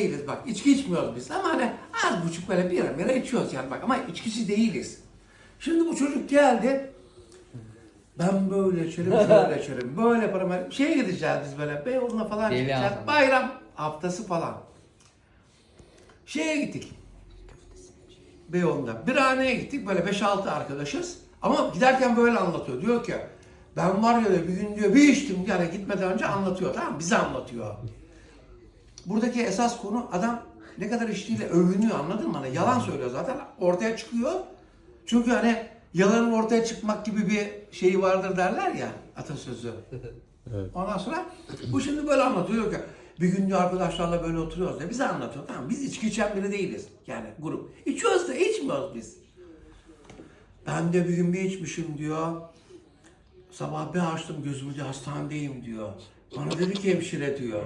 değiliz bak. İçki içmiyoruz biz ama hani az buçuk böyle bir bira içiyoruz yani bak ama içkisi değiliz. Şimdi bu çocuk geldi. Ben böyle içerim, şöyle içerim, böyle yaparım. Hani Şeye gideceğiz biz böyle, Beyoğlu'na falan Deli gideceğiz. adam. Bayram haftası falan. Şeye gittik. Beyoğlu'nda. Bir haneye gittik. Böyle 5-6 arkadaşız. Ama giderken böyle anlatıyor. Diyor ki ben var ya bir gün diyor bir içtim yani gitmeden önce anlatıyor tamam mı? Bize anlatıyor. Buradaki esas konu adam ne kadar içtiğiyle övünüyor anladın mı? Hani yalan söylüyor zaten ortaya çıkıyor. Çünkü hani yalanın ortaya çıkmak gibi bir şeyi vardır derler ya atasözü. Evet. Ondan sonra bu şimdi böyle anlatıyor ki bir gün diyor arkadaşlarla böyle oturuyoruz diye bize anlatıyor. Tamam biz içki içen biri değiliz. Yani grup. İçiyoruz da içmiyoruz biz. Ben de bir gün bir içmişim diyor. Sabah bir açtım gözümü diyor hastanedeyim diyor. Bana dedi ki hemşire diyor.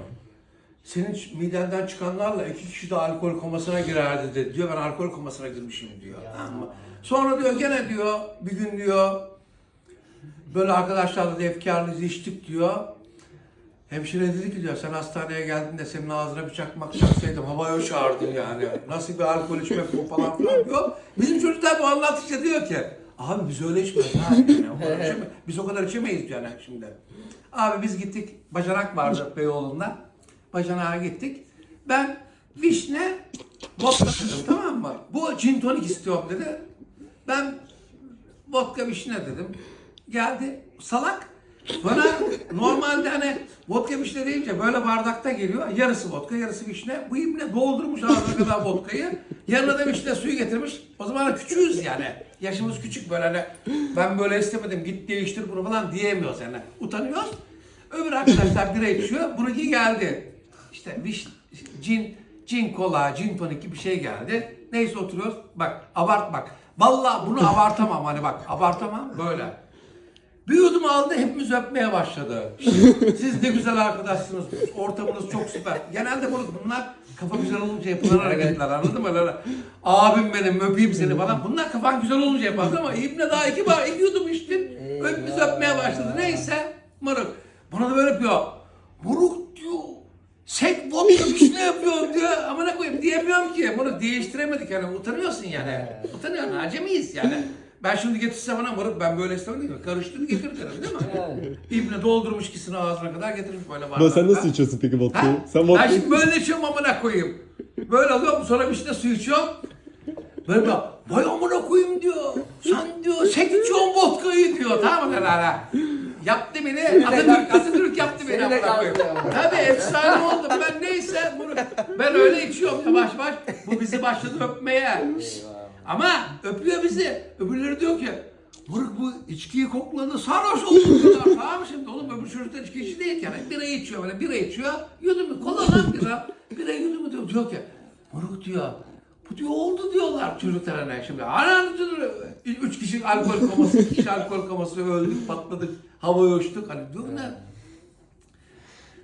Senin midenden çıkanlarla iki kişi de alkol komasına girerdi dedi diyor. Ben alkol komasına girmişim diyor. Mı? Sonra diyor gene diyor bir gün diyor böyle arkadaşlarla da efkarlıyız içtik diyor. Hemşire dedi ki diyor sen hastaneye geldiğinde senin ağzına bir çakmak çaksaydım havaya uçardın yani. Nasıl bir alkol içmek bu falan filan diyor. Bizim çocuklar bu anlattıkça diyor ki abi biz öyle içmiyoruz ha. Yani, o kadar biz o kadar içemeyiz yani şimdi. Abi biz gittik bacanak vardı Beyoğlu'nda. Bacanağa gittik. Ben vişne vodka dedim tamam mı? Bu gin tonik istiyorum dedi. Ben vodka vişne dedim. Geldi salak. Bana normalde hani vodka vişne deyince böyle bardakta geliyor. Yarısı vodka, yarısı vişne. Bu ibne doldurmuş ağzına kadar vodkayı. Yanına da vişne suyu getirmiş. O zaman küçüğüz yani. Yaşımız küçük böyle hani ben böyle istemedim git değiştir bunu falan diyemiyoruz yani. Utanıyoruz. Öbür arkadaşlar bira içiyor. Bununki geldi. İşte viş, cin, cin kola, cin tonik gibi bir şey geldi. Neyse oturuyoruz. Bak abart bak. Vallahi bunu abartamam hani bak abartamam böyle. Bir yudum aldı hepimiz öpmeye başladı. Siz ne güzel arkadaşsınız. Ortamınız çok süper. Genelde bunu, bunlar kafa güzel olunca yapılan hareketler anladın mı? Öyle, abim benim öpeyim seni falan. Bunlar kafan güzel olunca yapardı ama İbne daha iki, bar, iki yudum içtin. Hepimiz öpmeye başladı. Neyse moruk. Bana da böyle yapıyor. Moruk diyor. Sek vodka bir ne yapıyorum diyor. Ama ne koyayım diyemiyorum ki. Bunu değiştiremedik yani. Utanıyorsun yani. Utanıyorsun. Acemiyiz yani. Ben şimdi getirsem bana moruk ben böyle istemedim mi? Karıştır getir derim değil mi? Yani. İbne doldurmuş ikisini ağzına kadar getirmiş böyle bardakta. sen nasıl içiyorsun peki Ha? vodka'yı? Sen Ben vodka şimdi böyle içiyorum amına koyayım. Böyle alıyorum sonra bir şey su içiyorum. Böyle bak, vay amına koyayım diyor. Sen diyor, sek içiyorsun vodkayı diyor. Tamam mı? Yaptı beni, Atatürk, Atatürk yaptı beni Seni de amına koyayım. kaldırıyor. Tabii efsane oldum ben neyse. Bunu, ben öyle içiyorum yavaş yavaş. Bu bizi başladı öpmeye. Ama öpüyor bizi. Öbürleri diyor ki Moruk bu içkiyi kokladı sarhoş oldu diyorlar. tamam mı şimdi oğlum öbür çocuklar içki içi değil yani. Bira içiyor böyle bira içiyor. Yudumu kola lan bira. Bira yudumu diyor. Diyor ki Moruk diyor. Bu diyor oldu diyorlar çocuklarına şimdi. Anan diyor. Üç kişi alkol koması, iki kişi alkol koması öldük patladık. Havaya uçtuk. Hani diyor ne?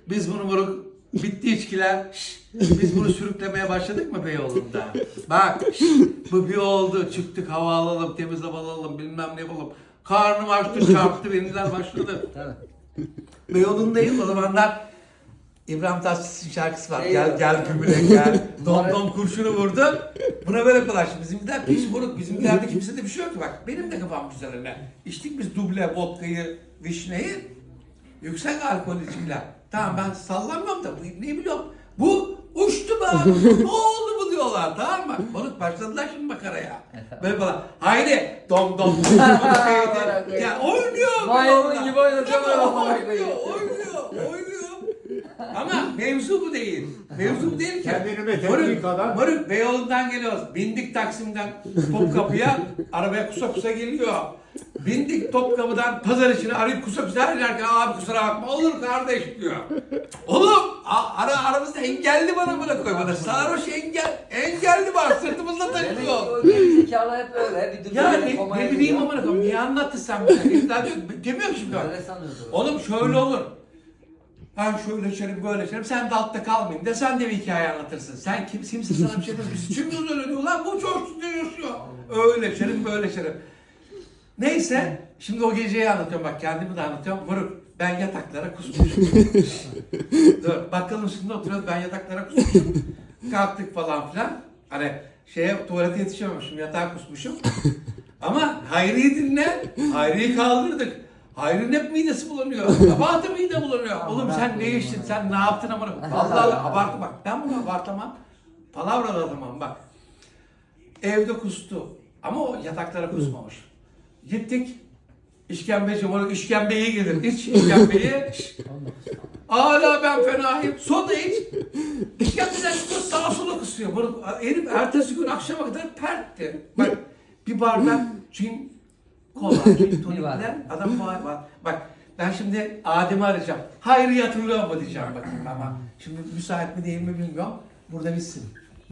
Biz bunu moruk bitti içkiler. Şşş, Biz bunu sürüklemeye başladık mı Beyoğlu'nda? Bak şşş, bu bir oldu. Çıktık hava alalım, temiz hava alalım, bilmem ne yapalım. Karnım açtı, çarptı, benimler başladı. Beyoğlu'ndayız o zamanlar. İbrahim Tatlıses'in şarkısı var. Şey Gel gel gümüle gel. Dom dom kurşunu vurdu. Buna böyle kolay. Şimdi bizimkiler piş moruk. Bizimkilerde kimse de bir şey yok ki bak. Benim de kafam güzel öyle. İçtik biz duble vodkayı, vişneyi. Yüksek alkol içkiler. Tamam ben sallanmam da bu ne biliyorum. Bu uçtu abi. ne oldu bu diyorlar tamam mı? Balık başladılar şimdi makaraya. Böyle falan. Haydi dom dom. ya oynuyor. Maymun gibi oynatıyor Oynuyor, oynuyor, oynuyor. Ama mevzu bu değil. Mevzu bu değil ki. Kendini Moruk, kadar. Moruk Beyoğlu'ndan geliyoruz. Bindik Taksim'den Topkapı'ya. Arabaya kusa kusa geliyor. Bindik Topkapı'dan pazar içine arayıp kusa kusa ararken abi kusura bakma olur kardeş diyor. Oğlum a- ara aramızda engelli bana bana koy bana. Sarhoş engel engelli var sırtımızda taşıyor. o gerizekalı hep öyle. Bir Ya ne, ne bileyim amına koyayım niye anlattın sen bana? Demiyor ki şimdi. Oğlum şöyle olur. Ben şöyle içerim böyle içerim sen de altta kalmayayım de sen de bir hikaye anlatırsın. Sen kim, kimsin sana bir şey demez. Biz Kim öyle diyor lan bu çok yaşıyor. Öyle içerim böyle içerim. Neyse şimdi o geceyi anlatıyorum bak kendimi de anlatıyorum. Moruk ben yataklara kusmuşum. Dur bakkalın üstünde oturuyoruz ben yataklara kusmuşum. Kalktık falan filan. Hani şeye tuvalete yetişememişim, yatağa kusmuşum. Ama Hayri'yi dinle. Hayri'yi kaldırdık. Hayri'nin hep midesi bulanıyor. Da mide bulanıyor. Oğlum sen ne içtin? Sen ne yaptın ama? Vallahi abartma bak. Ben bunu abartamam. Palavra da atamam bak. Evde kustu. Ama o yataklara kusmamış. Gittik. İşkembeci var. İşkembeyi gelir. İç işkembeyi. Hala ben fenayım. Soda iç. İşkembeden çıkıyor sağa sola kusuyor. Herif ertesi gün akşama kadar pertti. Bak bir bardak cin kola, tonikler adam var. var. Bak ben şimdi Adem'i arayacağım. Hayır yatırıyor mu diyeceğim bakayım ama şimdi müsait mi değil mi bilmiyorum. Burada bitsin.